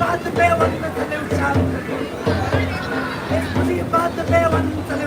بعد بيوان مثل وشعب اسمي بعد بيوان مثل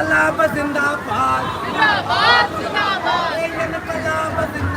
ਇਨਕਲਾਬ ਜ਼ਿੰਦਾਬਾਦ। ਜ਼ਿੰਦਾਬਾਦ ਜ਼ਿੰਦਾਬਾਦ। ਇਨਕਲਾਬ ਜ਼ਿੰਦਾਬਾਦ।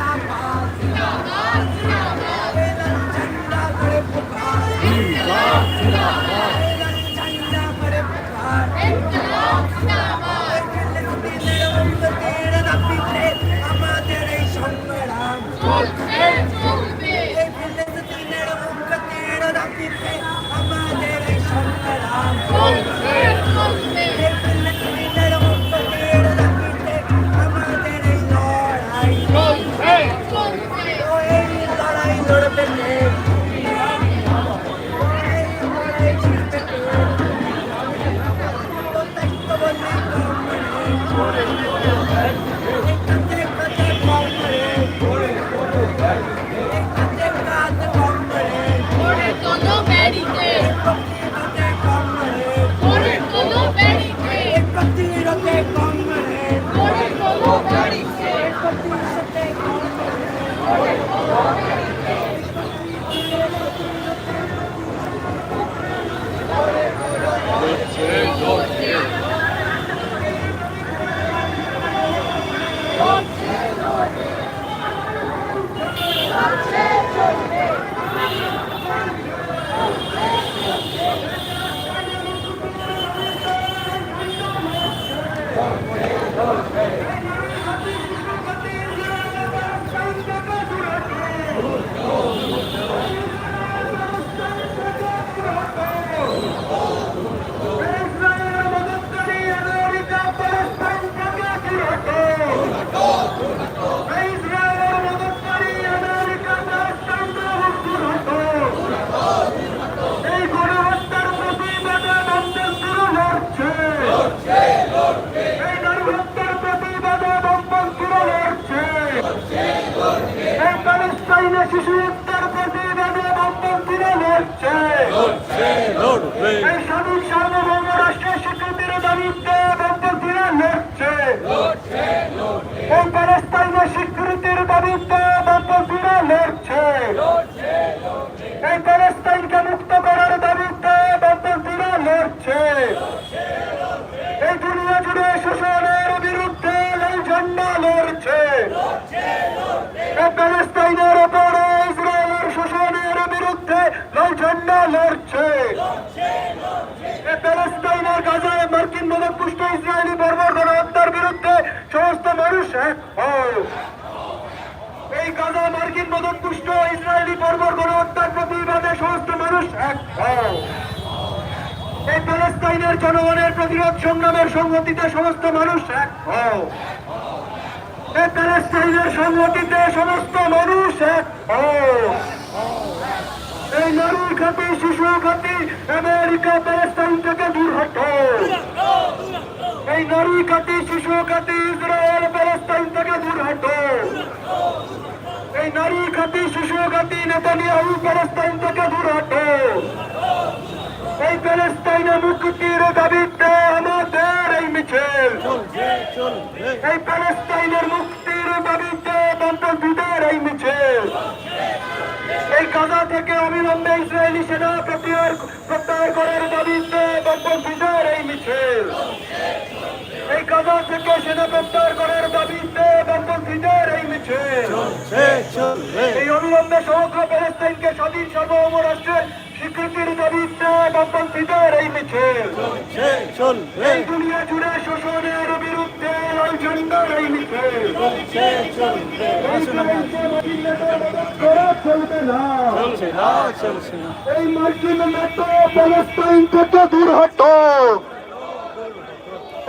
এই সার্বভৌম রাষ্ট্রের স্বীকৃতির দাবিতে বর্বর গণহত্যার প্রতিবাদে সমস্ত মানুষ এক এই প্যালেস্তাইনের জনগণের প্রতিরোধ সংগ্রামের সংহতিতে সমস্ত মানুষ এক এই প্যালেস্তাইনের সংহতিতে সমস্ত মানুষ এক এই নারী খাতি শিশু খাতি আমেরিকা প্যালেস্তাইন থেকে দূর হটো। এই নারী খাতি শিশু খাতি ইসরায়েল প্যালেস্তাইন থেকে দূর হটো। নারী খাতি শিশু খাতি নেতানিয়াহু প্যালেস্তাইন থেকে দূর হটো। এই প্যালেস্তাইনে মুক্তির দাবিতে আমাদের এই মিছিল। এই প্যালেস্তাইনের মুক্তির দাবিতে বামপন্থীদের এই মিছিল। এই গাজা থেকে অবিলম্বে ইসরায়েলি সেনা প্রত্যাহার প্রত্যাহার করার দাবিতে বামপন্থীদের এই মিছিল। এই গাজা থেকে সেনা প্রত্যাহার করার দাবিতে বামপন্থীদের এই এই অবিলম্বে সমগ্র প্যালেস্তাইনকে স্বাধীন সার্বভৌম রাষ্ট্রের স্বীকৃতির দাবিতে বামপন্থীদের এই মিছিল। এই দুনিয়া জুড়ে শোষণের বিরুদ্ধে লাল ঝান্ডার এই মিছিল। এই মার্কিন নেটো প্যালেস্তাইন থেকে দূর হটো।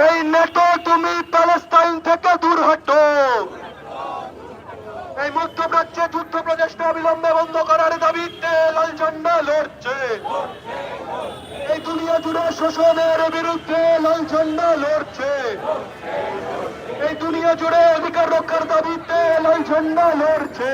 এই নেটো তুমি প্যালেস্তাইন থেকে দূর হটো। এই মধ্যপ্রাচ্যে যুদ্ধ প্রচেষ্টা অবিলম্বে বন্ধ করার দাবিতে লাল ঝান্ডা লড়ছে। এই দুনিয়া জুড়ে শোষণের বিরুদ্ধে লাল ঝান্ডা লড়ছে। এই দুনিয়া জুড়ে অধিকার রক্ষার দাবিতে লাল ঝান্ডা লড়ছে।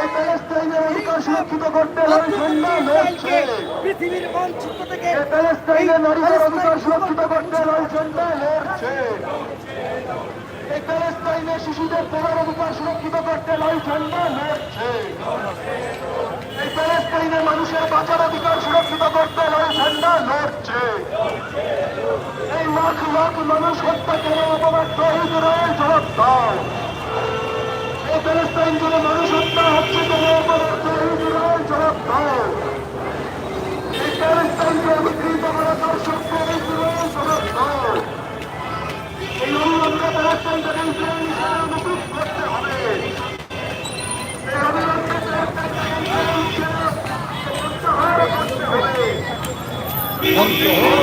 এই প্যালেস্তাইনের অধিকার সুরক্ষিত করতে লাল ঝান্ডা লড়ছে। পৃথিবীর মানচিত্র থেকে এই প্যালেস্তাইনের নারীদের অধিকার সুরক্ষিত করতে লাল ঝান্ডা লড়ছে। এই প্যালেস্তাইনের শিশুদের পড়ার অধিকার সুরক্ষিত করতে লাল ঝান্ডা লড়ছে। এই প্যালেস্তাইনের মানুষের বাঁচার অধিকার সুরক্ষিত করতে লাল ঝান্ডা লড়ছে। এই লাখ লাখ মানুষ হত্যা করে অপরাধ ইসরায়েল জবাব দাও এই প্যালেস্তাইন জুড়ে মানুষ হত্যা হচ্ছে কেন অপরাধ থেকে